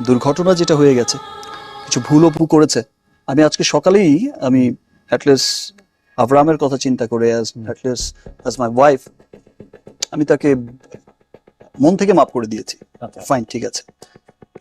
দুর্ঘটনা যেটা হয়ে গেছে কিছু ভুল অপু করেছে। আমি আজকে সকালেই আমি অ্যাটলিস্ট আবরামের কথা চিন্তা করে as at least as my wife আমি তাকে মন থেকে মাফ করে দিয়েছি। আচ্ছা। ফাইন ঠিক আছে।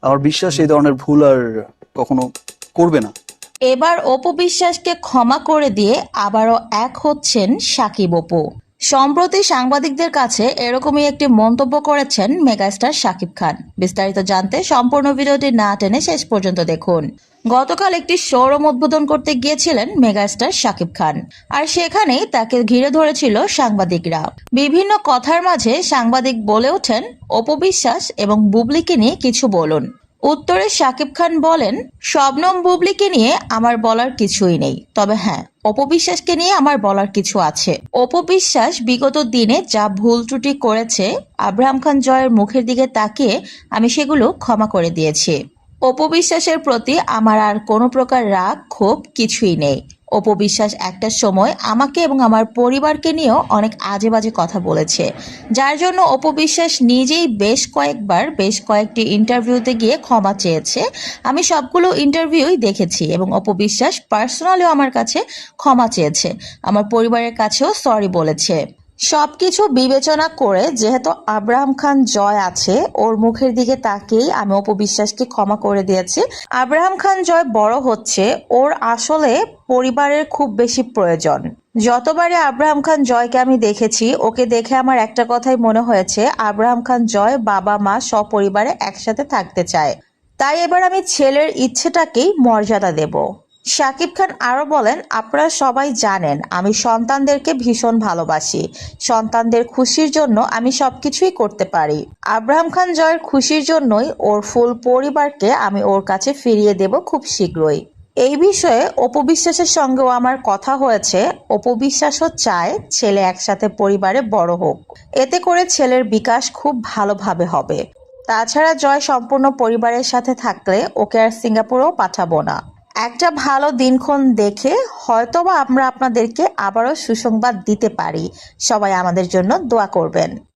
আমার বিশ্বাস এই ধরনের ভুল আর কখনো করবে না। এবার অপবিশ্বাসকে ক্ষমা করে দিয়ে আবারও এক হচ্ছেন সাকিব অপু। সম্প্রতি সাংবাদিকদের কাছে এরকমই একটি মন্তব্য করেছেন মেগাস্টার শাকিব খান। বিস্তারিত জানতে সম্পূর্ণ ভিডিওটি না টেনে শেষ পর্যন্ত দেখুন। গতকাল একটি শোরুম উদ্বোধন করতে গিয়েছিলেন মেগাস্টার শাকিব খান। আর সেখানেই তাকে ঘিরে ধরেছিল সাংবাদিকরা। বিভিন্ন কথার মাঝে সাংবাদিক বলে ওঠেন, অপবিশ্বাস এবং বুবলিকে নিয়ে কিছু বলুন। উত্তরে শাকিব খান বলেন, শবনম বুবলিকে নিয়ে আমার বলার কিছুই নেই। তবে হ্যাঁ অপবিশ্বাসকে নিয়ে আমার বলার কিছু আছে। অপবিশ্বাস বিগত দিনে যা ভুল ত্রুটি করেছে আব্রাহাম খান জয়ের মুখের দিকে তাকিয়ে আমি সেগুলো ক্ষমা করে দিয়েছি। অপবিশ্বাসের প্রতি আমার আর কোনো প্রকার রাগ, ক্ষোভ কিছুই নেই। অপবিশ্বাস একটা সময় আমাকে এবং আমার পরিবারকে নিয়েও অনেক আজে বাজে কথা বলেছে। যার জন্য অপবিশ্বাস নিজেই বেশ কয়েকবার, বেশ কয়েকটি ইন্টারভিউতে গিয়ে ক্ষমা চেয়েছে। আমি সবগুলো ইন্টারভিউই দেখেছি এবং অপবিশ্বাস পার্সোনালিও আমার কাছে ক্ষমা চেয়েছে। আমার পরিবারের কাছেও সরি বলেছে। সবকিছু বিবেচনা করে যেহেতু আব্রাহাম খান জয় আছে, ওর মুখের দিকে তাকিয়েই আমি অপবিশ্বাসকে ক্ষমা করে দিয়েছি। আব্রাহাম খান জয় বড় হচ্ছে, ওর আসলে পরিবারের খুব বেশি প্রয়োজন। যতবারে আব্রাহাম খান জয়কে আমি দেখেছি, ওকে দেখে আমার একটা কথাই মনে হয়েছে আব্রাহাম খান জয় বাবা, মা সপরিবারে একসাথে থাকতে চায়। তাই এবার আমি ছেলের ইচ্ছেটাকেই মর্যাদা দেব। শাকিব খান আরও বলেন, আপনারা সবাই জানেন, আমি সন্তানদেরকে ভীষণ ভালোবাসি। সন্তানদের খুশির জন্য আমি সব কিছুই করতে পারি। আব্রাহাম খান জয়ের খুশির জন্যই ওর ফুল পরিবারকে আমি ওর কাছে ফিরিয়ে দেব খুব শীঘ্রই। এই বিষয়ে অপবিশ্বাসের সঙ্গেও আমার কথা হয়েছে। অপবিশ্বাসও চায় ছেলে একসাথে পরিবারে বড় হোক। এতে করে ছেলের বিকাশ খুব ভালোভাবে হবে। তাছাড়া জয় সম্পূর্ণ পরিবারের সাথে থাকলে ওকে আর সিঙ্গাপুরেও পাঠাবো না। একটা ভালো দিনক্ষণ দেখে হয়তোবা আমরা আপনাদেরকে আবারও সুসংবাদ দিতে পারি। সবাই আমাদের জন্য দোয়া করবেন।